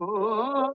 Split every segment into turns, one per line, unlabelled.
Oh.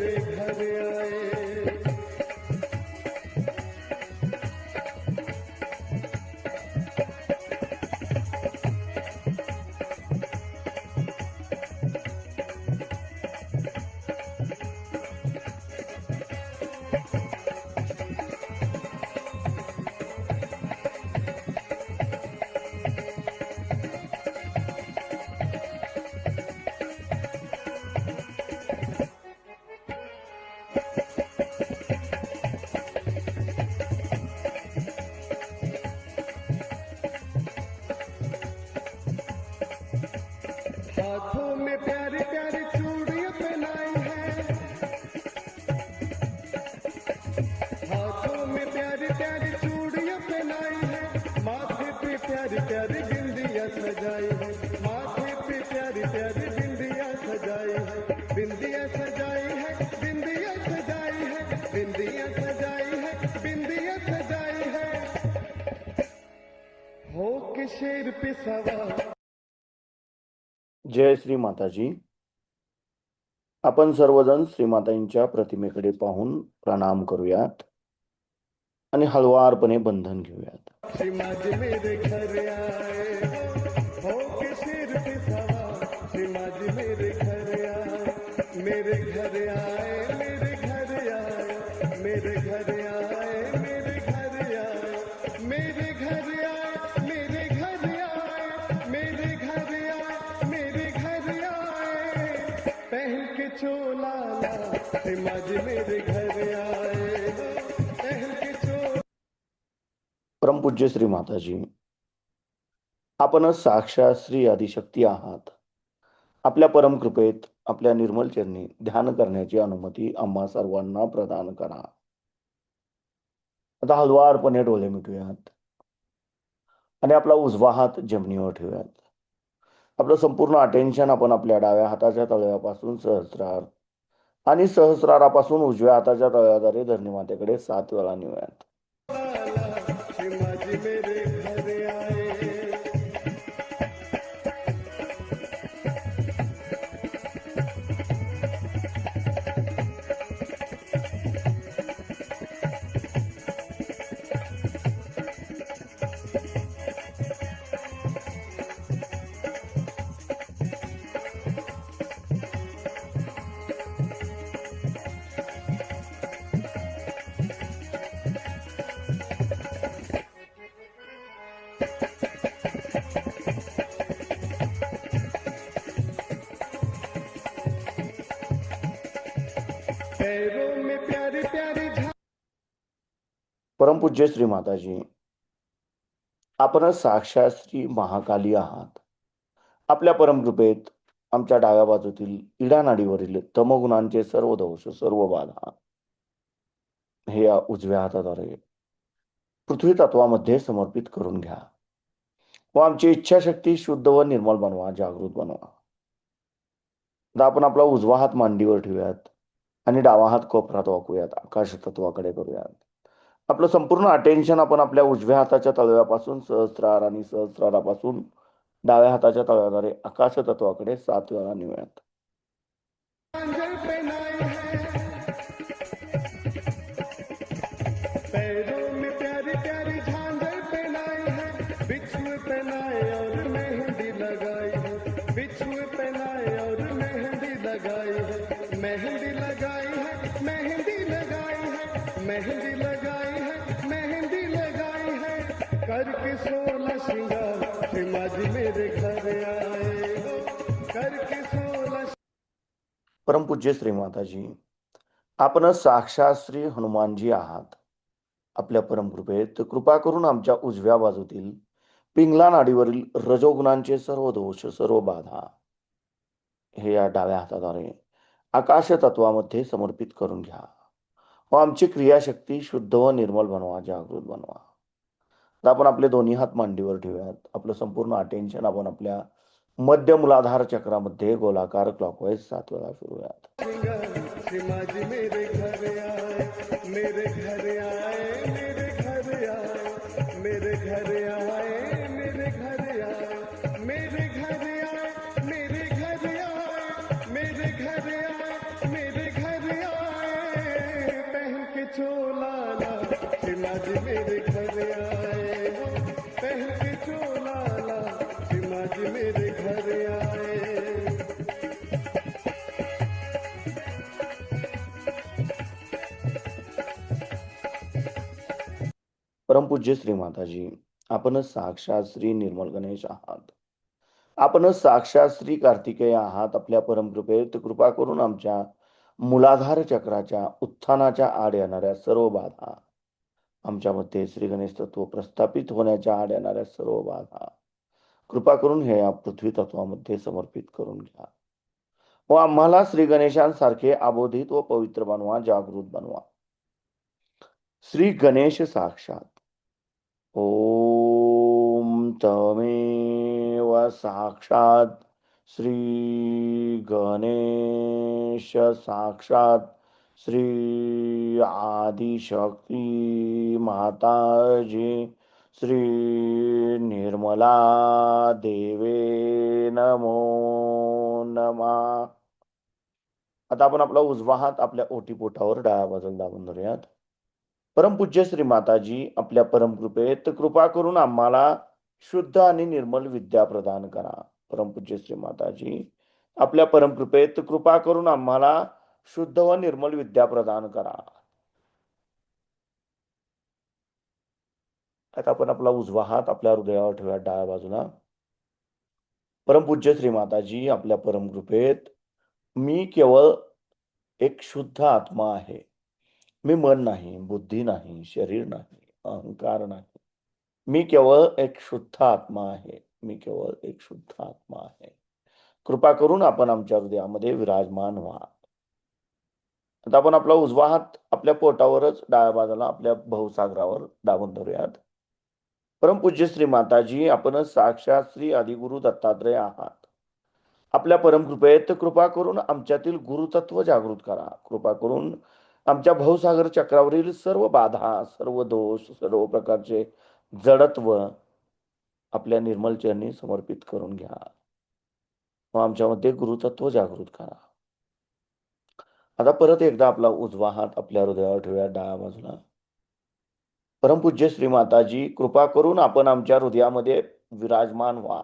Shri
माताजी आपण सर्वजण श्रीमाताईंच्या प्रतिमेकडे पाहून प्रणाम करूयात आणि हळवारपणे बंधन घेऊयात. परमपूज्य श्री माताजी आपणच साक्षात श्री आदिशक्ती आहात. आपल्या परमकृपेत आपल्या निर्मल चरणी ध्यान करण्याची अनुमती आम्हा सर्वांना प्रदान करा. आता हलवारपणे डोळे मिटूयात. आणि आपला उजवा हात जमिनीवर ठेवूयात. आपलं संपूर्ण अटेन्शन आपण आपल्या डाव्या हाताच्या तळव्यापासून सहस्रार आणि सहस्रारापासून उजव्या हाताच्या तळव्याद्वारे धरणी मातेकडे सात वेळा नेऊयात. परमपूज्य श्री माताजी आपण साक्षात श्री महाकाली आहात. आपल्या परमकृपेत आमच्या डाव्या बाजूतील इडानाडीवरील तमगुणांचे सर्व दोष सर्व बाधा हे या उजव्या हाताद्वारे पृथ्वी तत्वामध्ये समर्पित करून घ्या व आमची इच्छाशक्ती शुद्ध व निर्मल बनवा जागृत बनवा. आता आपण आपला उजवा हात मांडीवर ठेवूयात आणि डावा हात कोपरात वाकूयात आकाश तत्वाकडे करूयात. आपलं संपूर्ण अटेन्शन आपण आपल्या उजव्या हाताच्या तळव्यापासून सहस्रार आणि सहस्रारापासून डाव्या हाताच्या तळव्याद्वारे आकाश तत्वाकडे सात वेळा नेऊयात
झांझर
परमपूज्य श्री माताजी आपण साक्षात श्री हनुमानजी आहात. आपल्या परमकृपेत कृपा करून आमच्या उजव्या बाजूतील पिंगला नाडीवरील रजोगुणांचे सर्व दोष सर्व बाधा हे या डाव्या हाताद्वारे आकाश तत्वामध्ये समर्पित करून घ्या. व आमची क्रियाशक्ती शुद्ध व निर्मल बनवा जागृत बनवा. तर आपण आपले दोन्ही हात मांडीवर ठेवूयात. आपलं संपूर्ण अटेन्शन आपण आपल्या मध्य मूलाधार चक्रामध्ये गोलाकार क्लॉकवाईज सात वेळा फिरूयात
श्रृंगार
परमपूज्य श्री माताजी आपणच साक्षात श्री निर्मल गणेश आहात. आपणच साक्षात श्री कार्तिकेय आहात आपल्या परमकृपेत कृपा करून आमच्या मुलाधार चक्राच्या उत्थानाच्या आड येणाऱ्या सर्व बाधा आमच्यामध्ये श्री गणेश तत्व प्रस्थापित होण्याच्या आड येणाऱ्या सर्व बाधा कृपा करून हे या पृथ्वी तत्वामध्ये समर्पित करून घ्या. व आम्हाला श्री गणेशांसारखे आबोधित व पवित्र बनवा जागृत बनवा. श्री गणेश साक्षात. ओम तमेव साक्षात श्री गणेश साक्षात श्री आदिशक्ती माताजी श्री निर्मला देवे नमो नमा. आता आपण आपला उजवा हात आपल्या ओटीपोटावर डाव्या बाजूला दाबून धरूयात. परमपूज्य श्री माताजी आपल्या परमकृपेत कृपा करून आम्हाला शुद्ध आणि निर्मल विद्या प्रदान करा. परमपूज्य श्री माताजी आपल्या परमकृपेत कृपा करून आम्हाला शुद्ध व निर्मल विद्या प्रदान करा. आता आपण आपला उजवा हात आपल्या हृदयावर ठेवूया डाव्या बाजूला. परमपूज्य श्री माताजी आपल्या परमकृपेत मी केवळ एक शुद्ध आत्मा आहे. मी मन नाही बुद्धी नाही शरीर नाही अहंकार नाही. मी केवळ एक शुद्ध आत्मा आहे. मी केवळ एक शुद्ध आत्मा आहे. कृपा करून आपण आमच्या हृदयामध्ये विराजमान व्हा. आता आपण आपला उजवा हात आपल्या पोटावरच डाव्या बाजूला आपल्या भवसागरावर दाबून धरूयात. परमपूज्य श्री माताजी आपणच साक्षात श्री आदिगुरु दत्तात्रय आहात. आपल्या परमकृपेत कृपा करून आमच्यातील गुरुतत्व जागृत करा. कृपा करून आमच्या भाऊसागर चक्रावरील सर्व बाधा सर्व दोष सर्व प्रकारचे जडत्व आपल्या निर्मल चरणी समर्पित करून घ्या. व आमच्यामध्ये गुरुतत्व जागृत करा. आता परत एकदा आपला उजवा हात आपल्या हृदयावर ठेवूया डाव्या बाजूला. परमपूज्य श्री माताजी कृपा करून आपण आमच्या हृदयामध्ये विराजमान व्हा.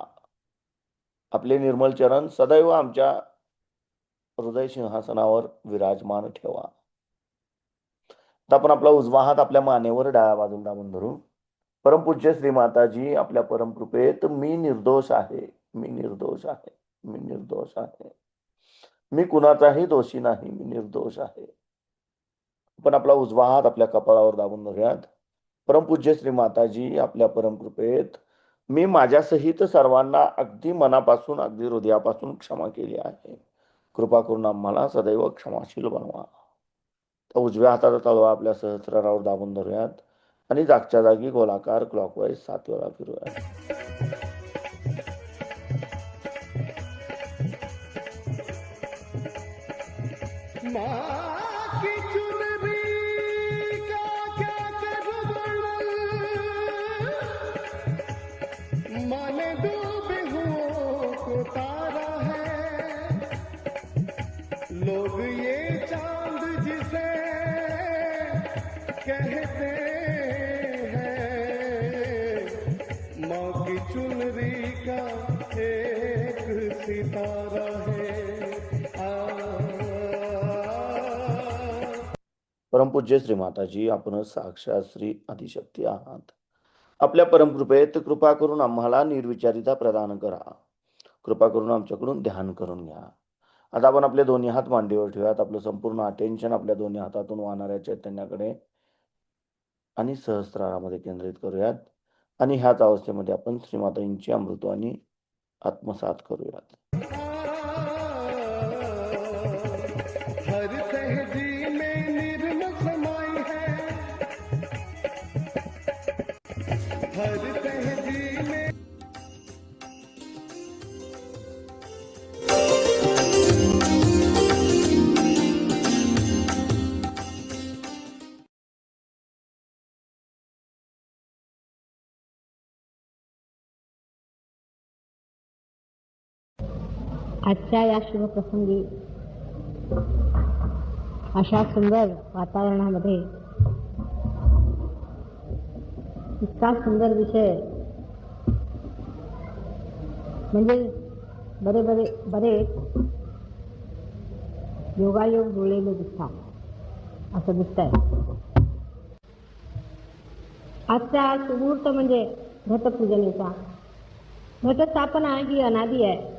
आपले निर्मल चरण सदैव आमच्या हृदय सिंहासनावर विराजमान ठेवा. आता आपण आपला उजवा हात आपल्या मानेवर डाव्या बाजूला दाबून धरू. परमपूज्य श्री माताजी आपल्या परमकृपेत मी निर्दोष आहे. मी निर्दोष आहे. मी निर्दोष आहे. मी कुणाचाही दोषी नाही. मी निर्दोष आहे. आपण आपला उजवा हात आपल्या कपाळावर दाबून धरूयात. परमपूज्य श्री माताजी आपल्या परमकृपेत मी माझ्यासहित सर्वांना अगदी मनापासून अगदी हृदयापासून क्षमा केली आहे. कृपा करून आम्हाला सदैव क्षमाशील बनवा. उजव्या हाताचा तळवा आपल्या सहस्रारावर दाबून धरूयात. आणि जागच्या जागी गोलाकार क्लॉकवाईज सात वेळा फिरूयात.
माँ कहते हैं माँ की चुनरी का एक सितारा है।
परमपूज्य श्री माताजी आपण साक्षात श्री आदिशक्ती आहात. आपल्या परमकृपेत कृपा करून आम्हाला निर्विचारिता प्रदान करा. कृपा करून आमच्याकडून ध्यान करून घ्या. आता आपण आपले दोन्ही हात मांडीवर ठेवूयात. आपलं संपूर्ण अटेन्शन आपल्या दोन्ही हातातून वाहणाऱ्या चैतन्याकडे आणि सहस्रारामध्ये केंद्रित करूयात. आणि ह्याच अवस्थेमध्ये आपण श्रीमाताजींची अमृतवाणी आत्मसात करूयात.
आजच्या या शुभप्रसंगी अशा सुंदर वातावरणामध्ये इतका सुंदर विषय म्हणजे बरे बरे बरेच योगायोग जुळलेले दिसतात असं दिसतंय. आजचा सुमुहूर्त म्हणजे घटपूजनेचा. घटस्थापना ही अनादी आहे.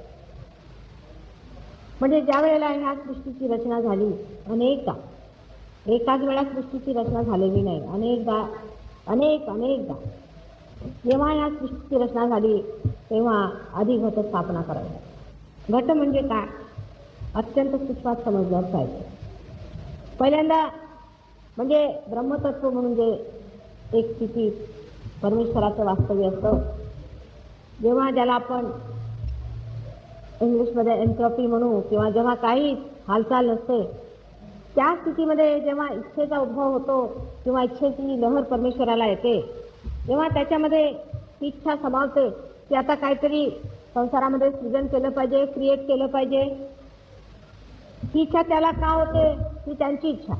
म्हणजे ज्या वेळेला ह्या सृष्टीची रचना झाली अनेकदा एकाच वेळा सृष्टीची रचना झालेली नाही अनेकदा अनेक अनेकदा. जेव्हा या सृष्टीची रचना झाली तेव्हा आधी घट स्थापना करावी घट म्हणजे काय? अत्यंत सूक्ष्मात समजलं पाहिजे पहिल्यांदा म्हणजे ब्रह्मतत्व म्हणून जे एक स्थिती परमेश्वराचं वास्तव्य असतं जेव्हा ज्याला आपण इंग्लिशमध्ये एन्ट्रॉपी म्हणू किंवा जेव्हा काही हालचाल नसते त्या स्थितीमध्ये जेव्हा इच्छेचा उद्भव होतो किंवा इच्छेची लहर परमेश्वराला येते तेव्हा त्याच्यामध्ये ती इच्छा समावते की आता काहीतरी संसारामध्ये सृजन केलं पाहिजे क्रिएट केलं पाहिजे. ती इच्छा त्याला का होते? ही त्यांची इच्छा.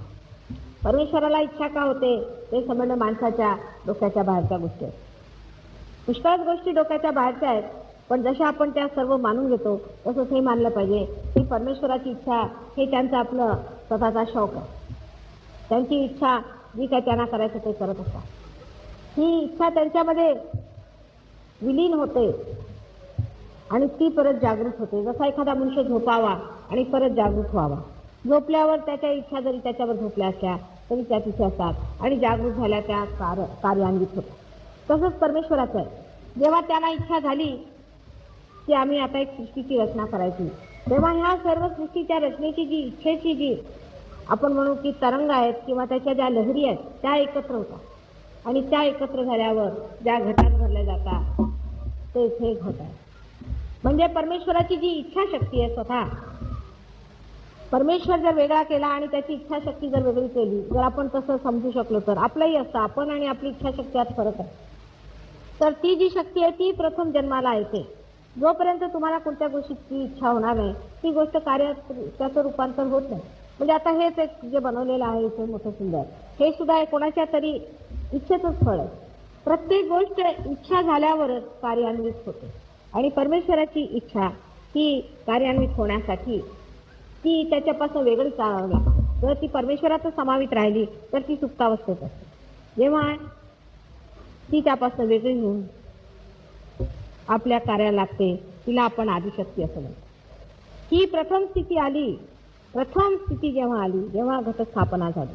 परमेश्वराला इच्छा का होते? ते समजणं माणसाच्या डोक्याच्या बाहेरच्या गोष्टी आहेत. पुष्कळच गोष्टी डोक्याच्या बाहेरच्या आहेत. पण जशा आपण त्या सर्व मानून घेतो तसंच हे मानलं पाहिजे. की परमेश्वराची इच्छा हे त्यांचं आपलं स्वतःचा शौक आहे. त्यांची इच्छा जी काय त्यांना करायचं ते करत असतात. ही इच्छा त्यांच्यामध्ये विलीन होते आणि ती परत जागृत होते. जसा एखादा मनुष्य झोपावा आणि परत जागृत व्हावा. झोपल्यावर त्याच्या इच्छा जरी त्याच्यावर झोपल्या असल्या तरी त्या तिथे असतात आणि जागृत झाल्या त्या कार्य कार्यान्वित होतात. तसंच परमेश्वराचं आहे. जेव्हा त्याला इच्छा झाली की आम्ही आता एक सृष्टीची रचना करायची. तेव्हा ह्या सर्व सृष्टीच्या रचनेची जी इच्छेची जी आपण म्हणू की तरंग आहेत किंवा त्याच्या ज्या लहरी आहेत त्या एकत्र होतात. आणि त्या एकत्र झाल्यावर ज्या घटात भरल्या जातात तेच हे घट आहे म्हणजे परमेश्वराची जी इच्छाशक्ती आहे स्वतः परमेश्वर जर वेगळा केला आणि त्याची इच्छाशक्ती जर वेगळी केली जर आपण तसं समजू शकलो तर आपलंही असतं आपण आणि आपली इच्छाशक्ती यात फरक आहे. तर ती जी शक्ती आहे ती प्रथम जन्माला येते. जोपर्यंत तुम्हाला कोणत्या गोष्टीची इच्छा होणार नाही ती गोष्ट कार्यात त्याचं रूपांतर होत नाही. म्हणजे आता हेच एक जे बनवलेलं आहे इथे मोठं सुंदर. हे सुद्धा कोणाच्या तरी इच्छेचंच फळ आहे. प्रत्येक गोष्ट इच्छा झाल्यावरच कार्यान्वित होते. आणि परमेश्वराची इच्छा ही कार्यान्वित होण्यासाठी ती त्याच्यापासून वेगळी चालावी लागते जर ती परमेश्वरातच समावित राहिली तर ती सुप्तावस्थेत असते. जेव्हा ती त्यापासून वेगळी होऊन आपल्या कार्याला लागते तिला आपण आदिशक्ती असं म्हणतो. ही प्रथम स्थिती आली प्रथम स्थिती जेव्हा आली जेव्हा घटस्थापना झाली.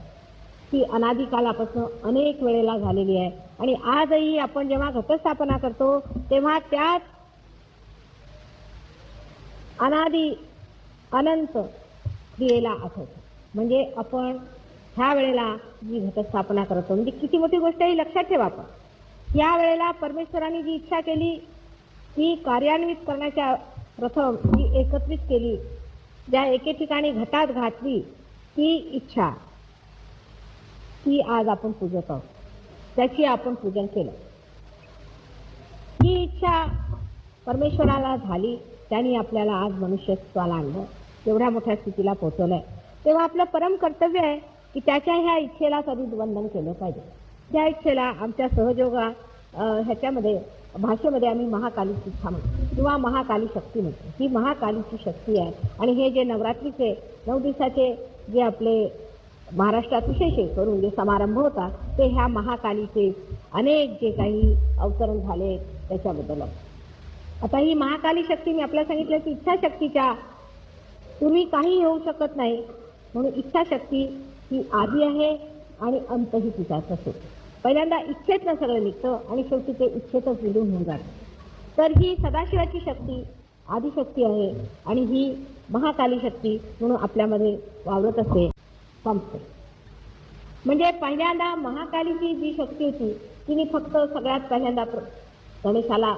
ती अनादिकालापासून अनेक वेळेला झालेली आहे. आणि आजही आपण जेव्हा घटस्थापना करतो तेव्हा त्याच अनादि अनंत क्रियेला आठवतो. म्हणजे आपण ह्या वेळेला जी घटस्थापना करतो म्हणजे किती मोठी गोष्ट आहे ही लक्षात ठेवा आपण. या वेळेला परमेश्वराने जी इच्छा केली ही कार्यान्वित करण्याच्या प्रथम ही एकत्रित केली ज्या एके ठिकाणी घटात घातली ती इच्छा. ती आज आपण पूजत आहोत. त्याची आपण पूजन केलं. ही इच्छा परमेश्वराला झाली त्यांनी आपल्याला आज मनुष्यत्वाला आणलं. एवढ्या मोठ्या स्थितीला पोहोचवलंय. तेव्हा आपलं परम कर्तव्य आहे की त्याच्या ह्या इच्छेला कधी वंदन केलं पाहिजे. त्या इच्छेला आमच्या सहयोगा ह्याच्यामध्ये भाषेमध्ये आम्ही महाकालीची इच्छा म्हणतो किंवा महाकाली शक्ती म्हणतो. ही महाकालीची शक्ती आहे. आणि हे जे नवरात्रीचे नऊ दिवसाचे जे आपले महाराष्ट्रात विशेष करून जे समारंभ होता ते ह्या महाकालीचे अनेक जे काही अवतरण झाले त्याच्याबद्दल आता ही महाकाली शक्ती मी आपल्याला सांगितलं की इच्छाशक्तीच्या तुम्ही काही होऊ शकत नाही. म्हणून इच्छाशक्ती ही आधी आहे आणि अंतही तिचाच असतो पहिल्यांदा इच्छेतनं सगळं निघतं आणि शेवटी ते इच्छेतच विलीन होऊन जातं. तर ही सदाशिवाची शक्ती आदिशक्ती आहे आणि ही महाकाली शक्ती म्हणून आपल्यामध्ये वावरत असते संपते. म्हणजे पहिल्यांदा महाकालीची जी शक्ती होती तिने फक्त सगळ्यात पहिल्यांदा गणेशाला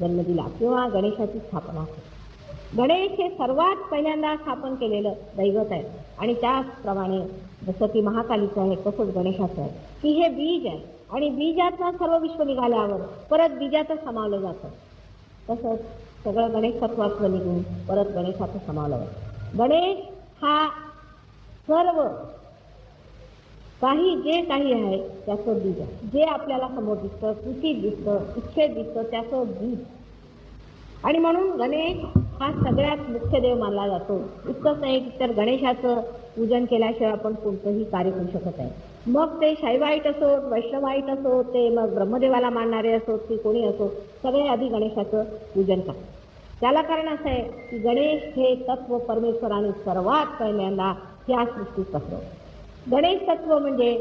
जन्म दिला किंवा गणेशाची स्थापना केली. गणेश हे सर्वात पहिल्यांदा स्थापन केलेलं दैवत आहे. आणि त्याचप्रमाणे जसं की महाकालीचं आहे तसंच गणेशाचं आहे. की हे बीज आहे आणि बीजाचा सर्व विश्व निघाल्यावर परत बीजाचं समावलं जातं. तसंच सगळं गणेश तत्वात्व निघून परत गणेशाचं समावलं जातं. गणेश हा सर्व काही जे काही आहे त्याचं बीज आहे. जे आपल्याला समोर दिसतं कृती दिसतं इच्छेत दिसतं त्याचं बीज. आणि म्हणून गणेश हा सगळ्यात मुख्य देव मानला जातो. इतकंच नाही तर गणेशाचं पूजन केल्याशिवाय आपण कोणतंही कार्य करू शकत आहे मग ते शैवाईट असोत वैष्णवाईट असो ते मग ब्रह्मदेवाला मानणारे असोत की कोणी असो सगळे आधी गणेशाचं पूजन करतात त्याला कारण असं आहे की गणेश हे तत्व परमेश्वराने सर्वात पहिल्यांदा या सृष्टीत पसरव गणेश तत्व म्हणजे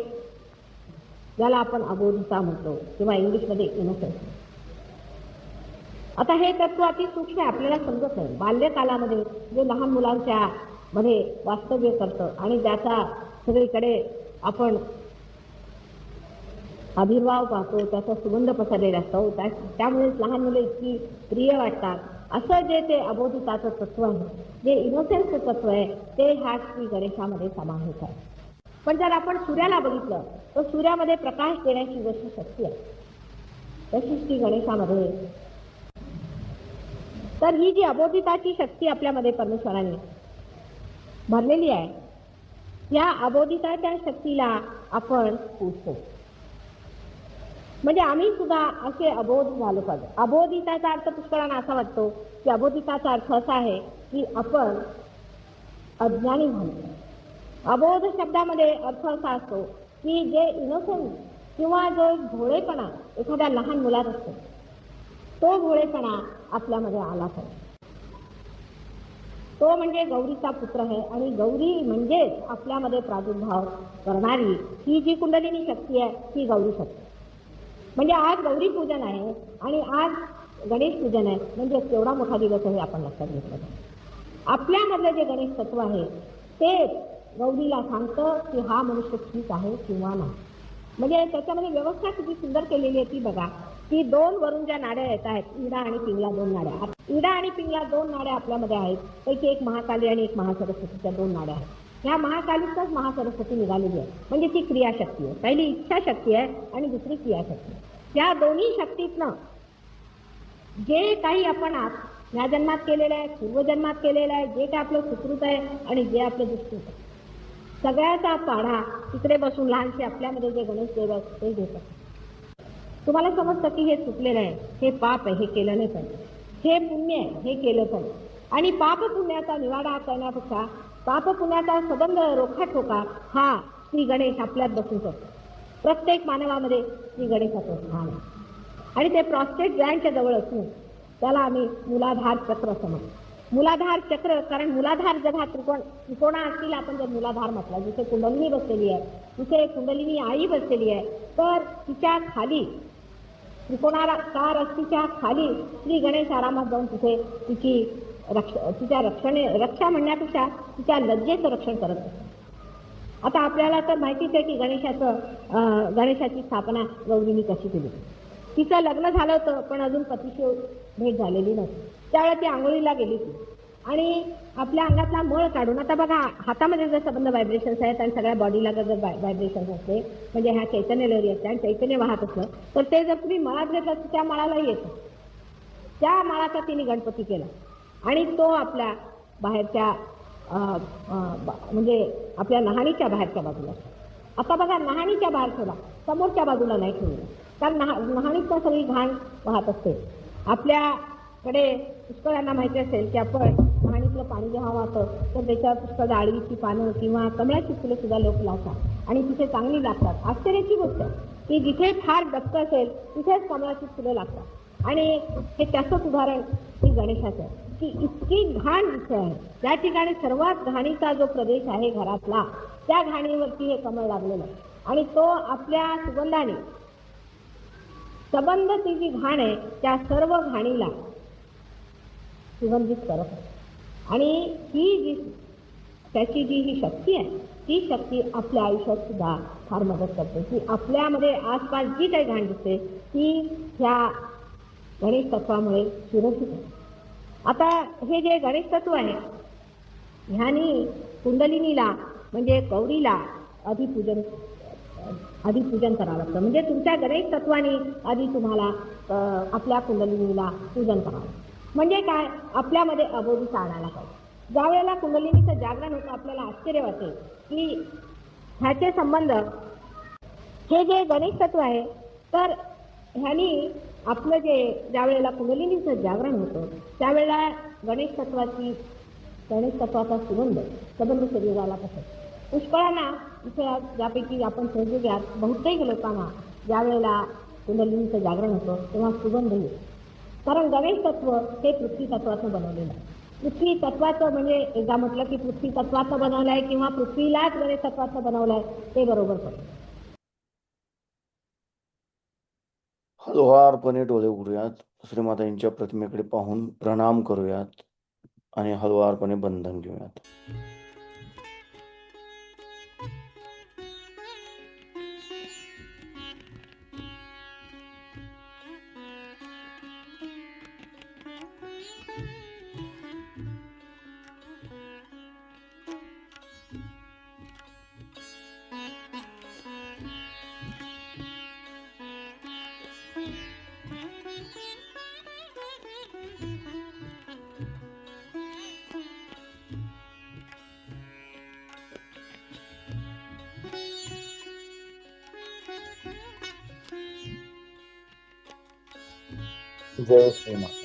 ज्याला आपण अबोधता म्हणतो किंवा इंग्लिशमध्ये इनोसेन्स आता हे तत्व अति सूक्ष्म आपल्याला समजत नाही. बाल्यकालामध्ये जे लहान मुलांच्या मध्ये वास्तव्य करतं आणि ज्याचा सगळीकडे आपण आविर्भाव पाहतो त्याचा सुगंध पसरलेला असतो त्या त्यामुळेच लहान मुलं इतकी प्रिय वाटतात. असं जे ते अबोधिताचं तत्व आहे जे इनोसेन्सचं तत्व आहे ते ह्या श्री गणेशामध्ये समाहित आहे. पण जर आपण सूर्याला बघितलं तर सूर्यामध्ये प्रकाश देण्याची जशी शक्ती आहे. तशी श्री गणेशामध्ये तर ही जी अबोधिताची शक्ती आपल्यामध्ये परमेश्वराने भरलेली आहे या अबोधिताच्या शक्तीला आपण पूजतो म्हणजे आम्ही सुद्धा असे अबोध झालो पाहिजे. अबोधिताचा अर्थ पुष्कळांना असा वाटतो की अबोधिताचा अर्थ असा आहे की आपण अज्ञानी झालो. अबोध शब्दामध्ये अर्थ असा असतो की जे इनोसन्स किंवा जो भोळेपणा एखाद्या लहान मुलात असतो तो भोळेपणा आपल्यामध्ये आला पाहिजे तो म्हणजे गौरीचा पुत्र आहे आणि गौरी म्हणजेच आपल्यामध्ये प्रादुर्भाव करणारी ही जी कुंडलिनी शक्ती आहे ती गौरी शक्ती. म्हणजे आज गौरी पूजन आहे आणि आज गणेश पूजन आहे म्हणजे केवढा मोठा दिवस आहे आपण लक्षात घेतलं आपल्यामधलं जे गणेश तत्व आहे ते गौरीला सांगतं की हा मनुष्य ठीक आहे किंवा नाही. म्हणजे त्याच्यामध्ये व्यवस्था किती सुंदर केलेली आहे ती बघा. की दोन वरून ज्या नाड्या येत आहेत इडा आणि पिंगला दोन नाड्या. इडा आणि पिंगला दोन नाड्या आपल्यामध्ये आहेत. पैकी एक महाकाली आणि एक महासरस्वतीच्या दोन नाड्या आहेत. ह्या महाकालीतच महासरस्वती निघालेली आहे. म्हणजे ती क्रियाशक्ती आहे. पहिली इच्छाशक्ती आहे आणि दुसरी क्रियाशक्ती आहे. या दोन्ही शक्तीतनं जे काही आपण आज या जन्मात केलेलं आहे पूर्वजन्मात केलेलं आहे जे काय आपलं सुकृत आहे आणि जे आपलं दुष्कृत आहे. सगळ्याचा पाढा तिकडे बसून लहानशी आपल्यामध्ये जे गणेश देव आहेत ते घेतात. तुम्हाला समजतं की हे चुकलेलं आहे. हे पाप आहे हे केलं नाही पाहिजे हे पुण्य आहे हे केलं पाहिजे आणि पाप पुण्याचा निवाडा करण्यापेक्षा पाप पुण्याचा सबंध रोखा ठोका हा श्री गणेश आपल्यात बसून करतो प्रत्येक मानवामध्ये श्री गणेशाचं स्थान आहे. आणि ते प्रॉस्टेट ग्रँडच्या जवळ असून त्याला आम्ही मुलाधार चक्र समजतो. मुलाधार चक्र कारण मुलाधार जर हा त्रिकोण त्रिकोणा असतील आपण जर मुलाधार म्हटला जिथे कुंडलिनी बसलेली आहे तिथे कुंडलिनी आई बसलेली आहे तर तिच्या खाली त्रिकोणाकार रस्तीच्या खाली श्री गणेश आरामात जाऊन तिथे तिची रक्ष तिच्या रक्षणे रक्षा म्हणण्यापेक्षा तिच्या लज्जेचं रक्षण करत असते. आता आपल्याला तर माहितीच आहे की गणेशाचं गणेशाची स्थापना गौरीनी कशी केली. तिचं लग्न झालं होतं पण अजून पतीशी भेट झालेली नव्हती. त्यावेळेला ती आंघोळीला गेली होती. आणि आपल्या अंगातला मळ काढून आता बघा हातामध्ये जर संबंध व्हायब्रेशन्स आहेत आणि सगळ्या बॉडीला जर व्हायब्रेशन्स असते म्हणजे ह्या चैतन्य लहरी असते आणि चैतन्य वाहत असलं तर ते जर तुम्ही मळात घेतलं तर त्या मळालाही येतं त्या माळाचा तिने गणपती केला. आणि तो आपल्या बाहेरच्या म्हणजे आपल्या नहाणीच्या बाहेरच्या बाजूला आता बघा नहाणीच्या बाहेर ठेवला समोरच्या बाजूला नाही ठेवलं. कारण नहा नहाणीत सगळी घाण वाहत असते. आपल्याकडे पुष्कळांना माहिती असेल की आपण पाणी जेव्हा वाहतं तर त्याच्यावर पुष्कळ डाळीची पानं किंवा कमळाची फुलं सुद्धा लोक लावतात. आणि तिथे चांगली लागतात. आश्चर्याची गोष्ट की जिथे फार डक्क असेल तिथेच कमळाची फुलं लागतात. आणि हे त्याचंच उदाहरण की गणेशाचं आहे की इतकी घाण जिथे आहे. त्या ठिकाणी सर्वात घाणीचा जो प्रदेश आहे घरातला त्या घाणीवरती हे कमळ लागलेलं आहे. आणि तो आपल्या सुगंधाने सबंध ती जी घाण आहे त्या सर्व घाणीला सुगंधित करत असतो आणि ही जी त्याची जी ही शक्ती आहे ती शक्ती आपल्या आयुष्यात सुद्धा फार मदत करते. की आपल्यामध्ये आसपास जी काही घाण दिसते ती ह्या गणेश तत्वामुळे सुरक्षित आहे. आता हे जे गणेश तत्व आहे ह्यानी कुंडलिनीला म्हणजे गौरीला अधिपूजन अधिपूजन करावं लागतं. म्हणजे तुमच्या गणेश तत्वाने आधी तुम्हाला आपल्या कुंडलिनीला पूजन करावं म्हणजे काय? आपल्यामध्ये अबोधीचा आणायला पाहिजे. ज्या वेळेला कुंडलिनीचं जागरण होतं आपल्याला आश्चर्य वाटेल की ह्याचे संबंध हे जे गणेश तत्व आहे तर ह्यानी आपलं जे ज्या वेळेला कुंडलिनीचं जागरण होतं त्यावेळेला गणेश तत्वाची गणेश तत्वाचा सुगंध सबंध शरीराला कसं पुष्कळांना इथे ज्यापैकी आपण सहजू घ्या बहुतेक लोकांना ज्या वेळेला कुंडलिनीचं जागरण होतं तेव्हा सुगंध येतो. कारण गणेश तत्व हे पृथ्वी तत्वाचं बनवलेलं आहे. पृथ्वी तत्वाचं म्हणजे एकदा म्हटलं की पृथ्वी तत्वाचं बनवलं आहे किंवा पृथ्वीलाच गणेश तत्वाचं बनवलं आहे ते बरोबर पडतं
हळुवारपणे डोळे उघडूयात श्रीमातांच्या प्रतिमेकडे पाहून प्रणाम करूयात आणि हळुवारपणे बंधन घेऊयात. जय श्रीमाता